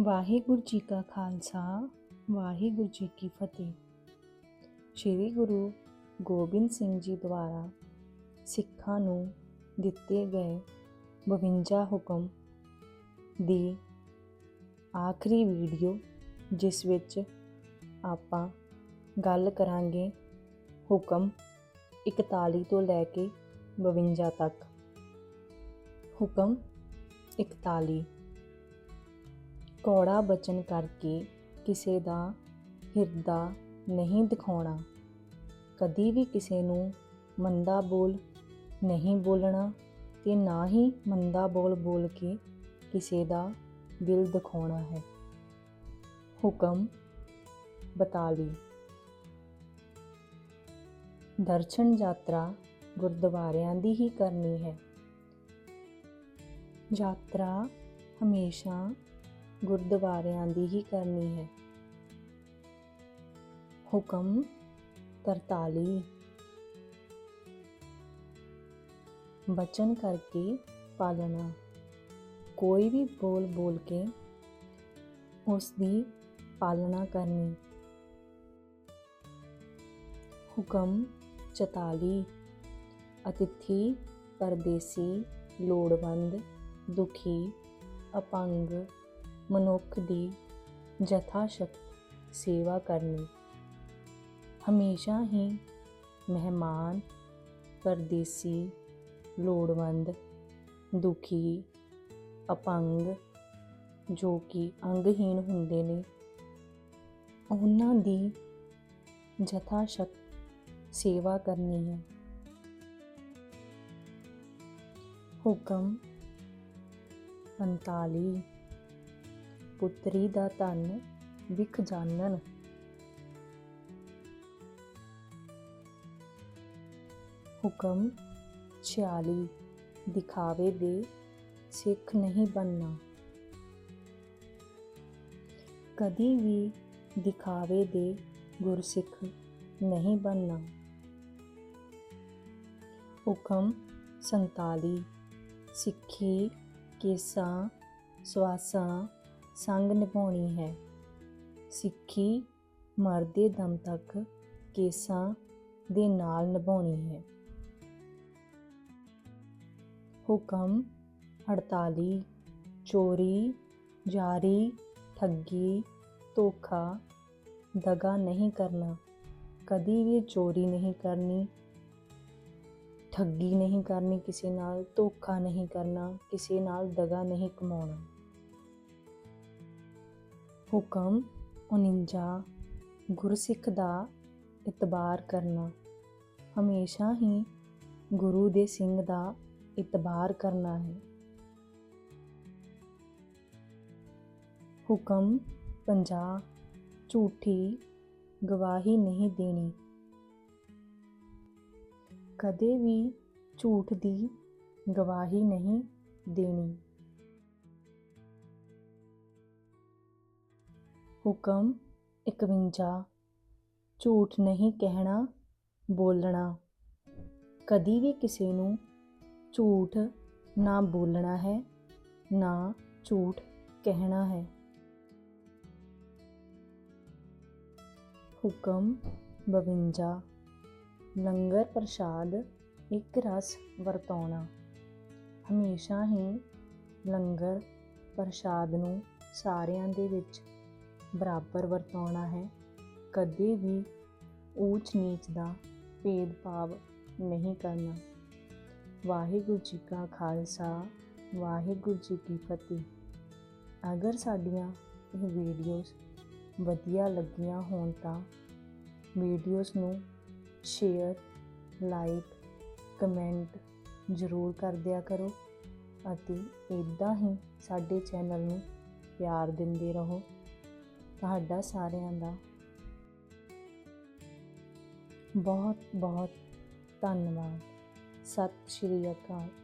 ਵਾਹਿਗੁਰੂ ਜੀ ਕਾ ਖਾਲਸਾ, ਵਾਹਿਗੁਰੂ ਜੀ ਕੀ ਫਤਿਹ। ਸ੍ਰੀ ਗੁਰੂ ਗੋਬਿੰਦ ਸਿੰਘ ਜੀ ਦੁਆਰਾ ਸਿੱਖਾਂ ਨੂੰ ਦਿੱਤੇ ਗਏ 52 ਹੁਕਮ ਦੀ ਆਖਰੀ ਵੀਡੀਓ, ਜਿਸ ਵਿੱਚ ਆਪਾਂ ਗੱਲ ਕਰਾਂਗੇ ਹੁਕਮ 41 ਤੋਂ ਲੈ ਕੇ 52 ਤੱਕ। ਹੁਕਮ 41 ਕੌੜਾ ਬਚਨ ਕਰਕੇ ਕਿਸੇ ਦਾ ਹਿਰਦਾ ਨਹੀਂ ਦਿਖਾਉਣਾ, ਕਦੀ ਵੀ ਕਿਸੇ ਨੂੰ ਮੰਦਾ ਬੋਲ ਨਹੀਂ ਬੋਲਣਾ ਤੇ ਨਾ ਹੀ ਮੰਦਾ ਬੋਲ ਬੋਲ ਕੇ ਕਿਸੇ ਦਾ ਦਿਲ ਦਿਖਾਉਣਾ ਹੈ। ਹੁਕਮ 42 ਦਰਸ਼ਨ ਯਾਤਰਾ ਗੁਰਦੁਆਰਿਆਂ ਦੀ ਹੀ ਕਰਨੀ ਹੈ। ਯਾਤਰਾ ਹਮੇਸ਼ਾ ਗੁਰਦੁਆਰਿਆਂ ਦੀ ਹੀ ਕਰਨੀ ਹੈ। ਹੁਕਮ 43 ਬਚਨ ਕਰਕੇ ਪਾਲਣਾ। ਕੋਈ ਵੀ ਬੋਲ ਬੋਲ ਕੇ ਉਸ ਦੀ ਪਾਲਣਾ ਕਰਨੀ। ਹੁਕਮ 44 ਅਤਿਥੀ ਪਰਦੇਸੀ, ਲੋੜਵੰਦ, ਦੁਖੀ, ਅਪੰਗ ਮਨੁੱਖ ਦੀ ਜਥਾ ਸ਼ਕਤ ਸੇਵਾ ਕਰਨੀ। ਹਮੇਸ਼ਾ ਹੀ ਮਹਿਮਾਨ, ਪਰਦੇਸੀ, ਲੋੜਵੰਦ, ਦੁਖੀ, ਅਪੰਗ, ਜੋ ਕਿ ਅੰਗਹੀਣ ਹੁੰਦੇ ਨੇ, ਉਹਨਾਂ ਦੀ ਜਥਾ ਸ਼ਕਤ ਸੇਵਾ ਕਰਨੀ ਹੈ। ਹੁਕਮ 45 ਪੁੱਤਰੀ ਦਾ ਧਨ ਵਿਖ ਜਾਣਨ ਹੁਕਮ 46 ਦਿਖਾਵੇ ਦੇ ਸਿੱਖ ਨਹੀਂ ਬਣਨਾ ਕਦੀ ਵੀ ਦਿਖਾਵੇ ਦੇ ਗੁਰਸਿੱਖ ਨਹੀਂ ਬਣਨਾ ਹੁਕਮ 47 ਸਿੱਖੀ ਕੇਸਾਂ ਸਵਾਸਾਂ ਸੰਗ ਨਿਭਾਉਣੀ ਹੈ। ਸਿੱਖੀ ਮਰਦੇ ਦਮ ਤੱਕ ਕੇਸਾਂ ਦੇ ਨਾਲ ਨਿਭਾਉਣੀ ਹੈ। ਹੁਕਮ 48 ਚੋਰੀ, ਜਾਰੀ, ਠੱਗੀ, ਧੋਖਾ, ਦਗਾ ਨਹੀਂ ਕਰਨਾ। ਕਦੀ ਵੀ ਚੋਰੀ ਨਹੀਂ ਕਰਨੀ। ਠੱਗੀ ਨਹੀਂ ਕਰਨੀ ਕਿਸੇ ਨਾਲ, ਧੋਖਾ ਨਹੀਂ ਕਰਨਾ ਕਿਸੇ ਨਾਲ, ਦਗਾ ਨਹੀਂ ਕਮਾਉਣਾ। ਹੁਕਮ 49 ਗੁਰਸਿੱਖ ਦਾ ਇਤਬਾਰ ਕਰਨਾ। ਹਮੇਸ਼ਾ ਹੀ ਗੁਰੂ ਦੇ ਸਿੰਘ ਦਾ ਇਤਬਾਰ ਕਰਨਾ ਹੈ। ਹੁਕਮ 50 ਝੂਠੀ ਗਵਾਹੀ ਨਹੀਂ ਦੇਣੀ। ਕਦੇ ਵੀ ਝੂਠ ਦੀ ਗਵਾਹੀ ਨਹੀਂ ਦੇਣੀ। ਹੁਕਮ 51 ਝੂਠ ਨਹੀਂ ਕਹਿਣਾ, ਬੋਲਣਾ। ਕਦੀ ਵੀ ਕਿਸੇ ਨੂੰ ਝੂਠ ਨਾ ਬੋਲਣਾ ਹੈ, ਨਾ ਝੂਠ ਕਹਿਣਾ ਹੈ। ਹੁਕਮ 52 ਲੰਗਰ ਪ੍ਰਸ਼ਾਦ ਇੱਕ ਰਸ ਵਰਤਾਉਣਾ। ਹਮੇਸ਼ਾ ਹੀ ਲੰਗਰ ਪ੍ਰਸ਼ਾਦ ਨੂੰ ਸਾਰਿਆਂ ਦੇ ਵਿੱਚ ਬਰਾਬਰ ਵਰਤਾਉਣਾ ਹੈ। ਕਦੇ ਵੀ ਊਚ ਨੀਚ ਦਾ ਭੇਦਭਾਵ ਨਹੀਂ ਕਰਨਾ। ਵਾਹਿਗੁਰੂ ਜੀ ਕਾ ਖਾਲਸਾ, ਵਾਹਿਗੁਰੂ ਜੀ ਕੀ ਫਤਿਹ। ਅਗਰ ਸਾਡੀਆਂ ਇਹ ਵੀਡੀਓਜ਼ ਵਧੀਆ ਲੱਗੀਆਂ ਹੋਣ ਤਾਂ ਵੀਡੀਓਜ਼ ਨੂੰ ਸ਼ੇਅਰ, ਲਾਈਕ, ਕਮੈਂਟ ਜ਼ਰੂਰ ਕਰ ਦਿਆ ਕਰੋ ਅਤੇ ਇਦਾਂ ਹੀ ਸਾਡੇ ਚੈਨਲ ਨੂੰ ਪਿਆਰ ਦਿੰਦੇ ਰਹੋ। ਤੁਹਾਡਾ ਸਾਰਿਆਂ ਦਾ ਬਹੁਤ ਬਹੁਤ ਧੰਨਵਾਦ। ਸਤਿ ਸ਼੍ਰੀ ਅਕਾਲ।